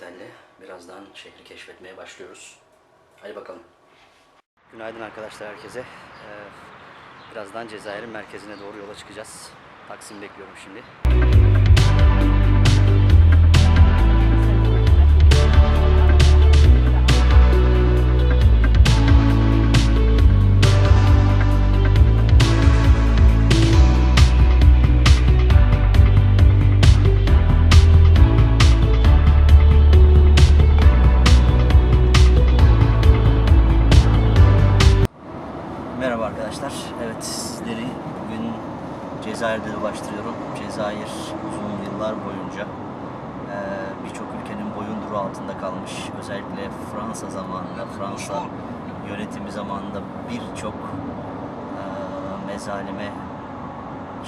Paradis Birazdan şehri keşfetmeye başlıyoruz. Hadi bakalım. Günaydın arkadaşlar herkese. Ee, birazdan Cezayir'in merkezine doğru yola çıkacağız. Taksim bekliyorum şimdi. Merhaba arkadaşlar. Evet sizleri bugün Cezayir'de dolaştırıyorum. Cezayir uzun yıllar boyunca birçok ülkenin boyunduruğu altında kalmış. Özellikle Fransa zamanında, Fransa yönetimi zamanında birçok mezalime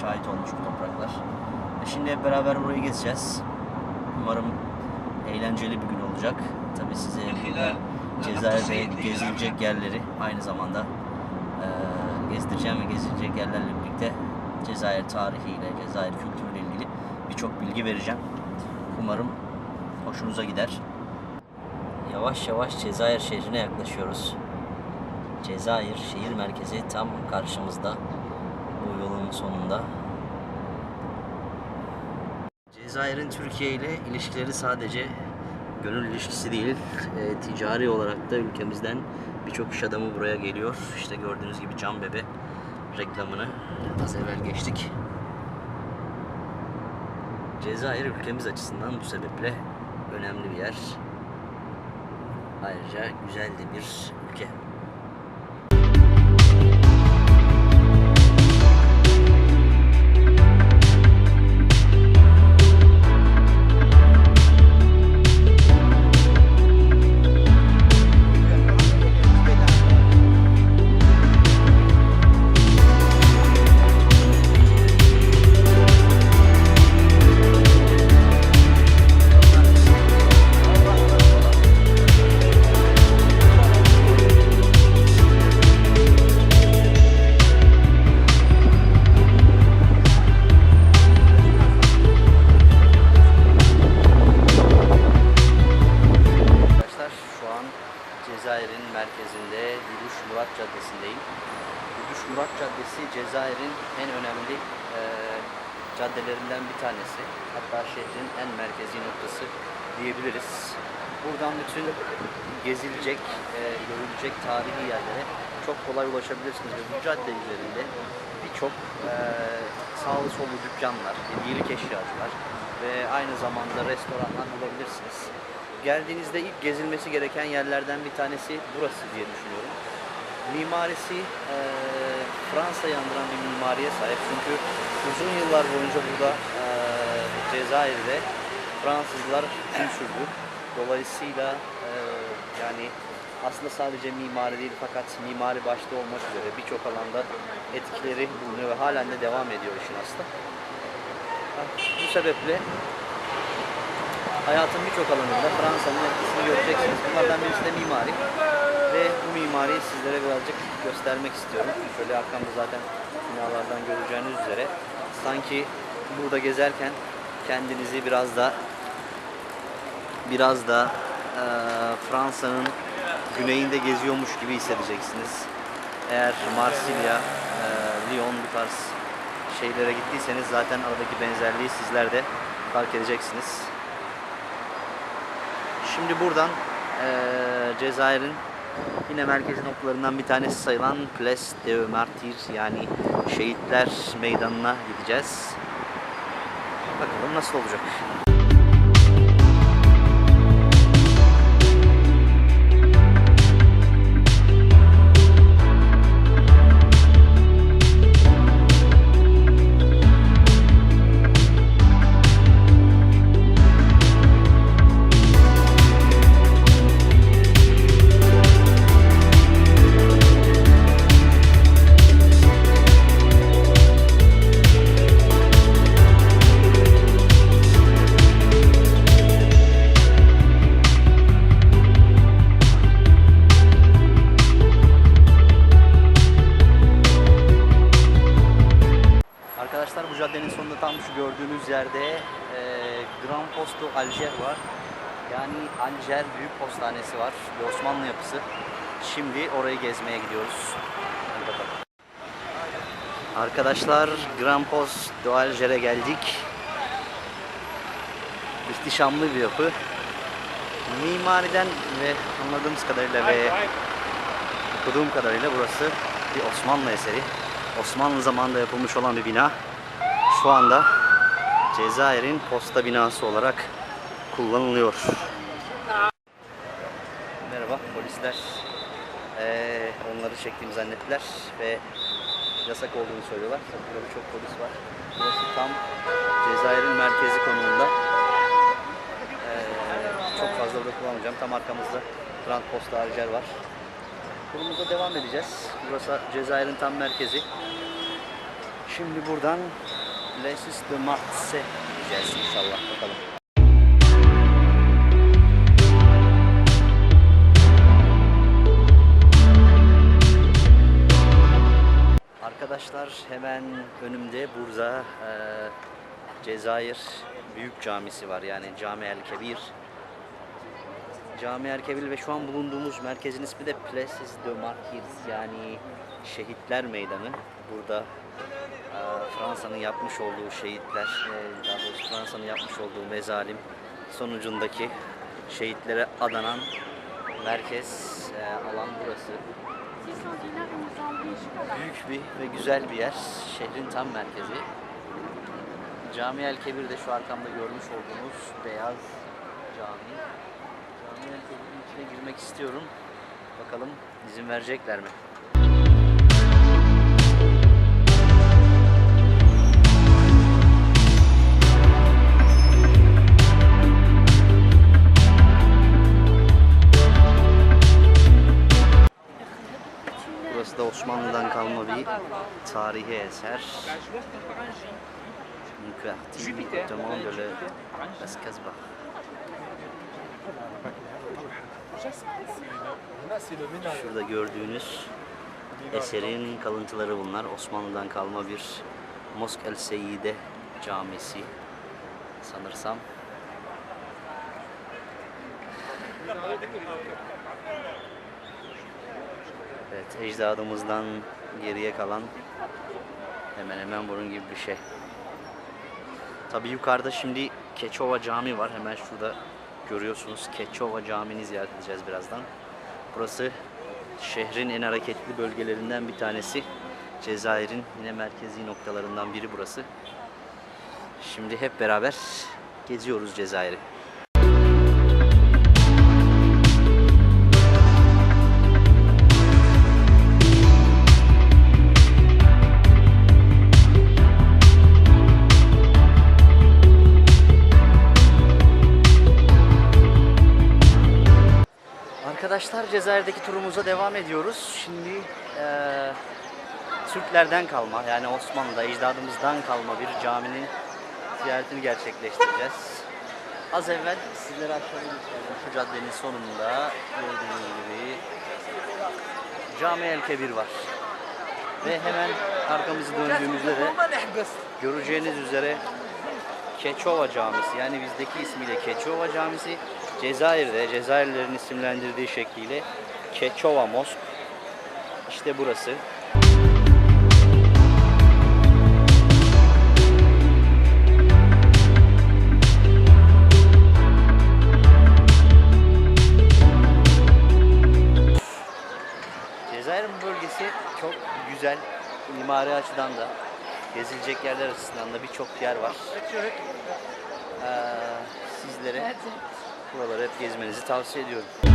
şahit olmuş bu topraklar. E Şimdi hep beraber burayı gezeceğiz. Umarım eğlenceli bir gün olacak. Tabii size burada Cezayir'de gezilecek yerleri aynı zamanda gezdireceğim ve gezilecek yerlerle birlikte Cezayir tarihiyle, Cezayir kültürüyle ilgili birçok bilgi vereceğim. Umarım hoşunuza gider. Yavaş yavaş Cezayir şehrine yaklaşıyoruz. Cezayir şehir merkezi tam karşımızda. Bu yolun sonunda. Cezayir'in Türkiye ile ilişkileri sadece gönül ilişkisi değil, e, ticari olarak da ülkemizden birçok iş adamı buraya geliyor. İşte gördüğünüz gibi Can Bebe reklamını az evvel geçtik. Cezayir ülkemiz açısından bu sebeple önemli bir yer. Ayrıca güzel de bir ülke. 3 Murat Caddesi Cezayir'in en önemli e, caddelerinden bir tanesi. Hatta şehrin en merkezi noktası diyebiliriz. Buradan bütün gezilecek, e, görülecek tarihi yerlere çok kolay ulaşabilirsiniz. Ve bu cadde üzerinde birçok e, sağlı sollu dükkanlar, hediyelik eşyacılar ve aynı zamanda restoranlar bulabilirsiniz. Geldiğinizde ilk gezilmesi gereken yerlerden bir tanesi burası diye düşünüyorum. Mimarisi e, Fransa'yı andıran bir mimariye sahip. Çünkü uzun yıllar boyunca burada eee Cezayir'de Fransızlar hüküm sürdü. Dolayısıyla eee, yani aslında sadece mimari değil fakat mimari başta olmak üzere birçok alanda etkileri bulunuyor ve halen de devam ediyor işin aslında. Bu sebeple hayatın birçok alanında Fransa'nın etkisini göreceksiniz. Bunlardan birisi de mimari. Ve bu mimariyi sizlere birazcık göstermek istiyorum. Şöyle arkamda zaten binalardan göreceğiniz üzere. Sanki burada gezerken kendinizi biraz da biraz da eee, Fransa'nın güneyinde geziyormuş gibi hissedeceksiniz. Eğer Marsilya, eee, Lyon bu tarz şeylere gittiyseniz zaten aradaki benzerliği sizler de fark edeceksiniz. Şimdi buradan eee, Cezayir'in yine merkezi noktalarından bir tanesi sayılan Place de Martyrs yani Şehitler Meydanı'na gideceğiz. Bakalım nasıl olacak. Gördüğünüz yerde e, Grand Posto Alger var. Yani Alger Büyük Postanesi var. Bir Osmanlı yapısı. Şimdi orayı gezmeye gidiyoruz. Arkadaşlar Grand Post Doğaljer'e geldik. İhtişamlı bir yapı. Mimariden ve anladığımız kadarıyla ve okuduğum kadarıyla burası bir Osmanlı eseri. Osmanlı zamanında yapılmış olan bir bina. Şu anda Cezayir'in posta binası olarak kullanılıyor. Merhaba polisler eee, onları çektiğimi zannettiler ve yasak olduğunu söylüyorlar. Burada birçok polis var. Burası tam Cezayir'in merkezi konumunda. Eee, çok fazla burada kullanmayacağım. Tam arkamızda Grand Posta Alger var. Turumuza devam edeceğiz. Burası Cezayir'in tam merkezi. Şimdi buradan Lesis de Martse gideceğiz inşallah bakalım. Arkadaşlar hemen önümde Burza eee, Cezayir Büyük Camisi var yani Cami El Kebir. Cami El Kebir ve şu an bulunduğumuz merkezin ismi de Places de Martyrs yani Şehitler Meydanı. Burada eee, Fransa'nın yapmış olduğu şehitler, eee, daha doğrusu Fransa'nın yapmış olduğu mezalim sonucundaki şehitlere adanan merkez eee, alan burası. Büyük bir ve güzel bir yer. Şehrin tam merkezi. Cami El Kebir de şu arkamda görmüş olduğunuz beyaz cami. Kebir'in içine girmek istiyorum. Bakalım izin verecekler mi? Burası da Osmanlı'dan kalma bir tarihi eser. Un quartier notamment de la Casbah. Şurada gördüğünüz eserin kalıntıları bunlar. Osmanlı'dan kalma bir Mosk El Seyyide camisi sanırsam. Evet, ecdadımızdan geriye kalan hemen hemen bunun gibi bir şey. Tabi yukarıda şimdi Keçova Cami var. Hemen şurada görüyorsunuz. Keçova Camii'ni ziyaret edeceğiz birazdan. Burası şehrin en hareketli bölgelerinden bir tanesi. Cezayir'in yine merkezi noktalarından biri burası. Şimdi hep beraber geziyoruz Cezayir'i. Arkadaşlar Cezayir'deki turumuza devam ediyoruz. Şimdi eee, Türklerden kalma yani Osmanlı'da ecdadımızdan kalma bir caminin ziyaretini gerçekleştireceğiz. Az evvel sizlere aşağıda gösterdim şu caddenin sonunda gördüğünüz gibi Cami El Kebir var. Ve hemen arkamızı döndüğümüzde de göreceğiniz üzere Keçova Camisi yani bizdeki ismiyle Keçova Camisi Cezayir'de Cezayirlilerin isimlendirdiği şekliyle Keçova Mosk işte burası. Cezayir'in bu bölgesi çok güzel mimari açıdan da gezilecek yerler açısından da birçok yer var. Ee, sizlere buraları hep gezmenizi tavsiye ediyorum.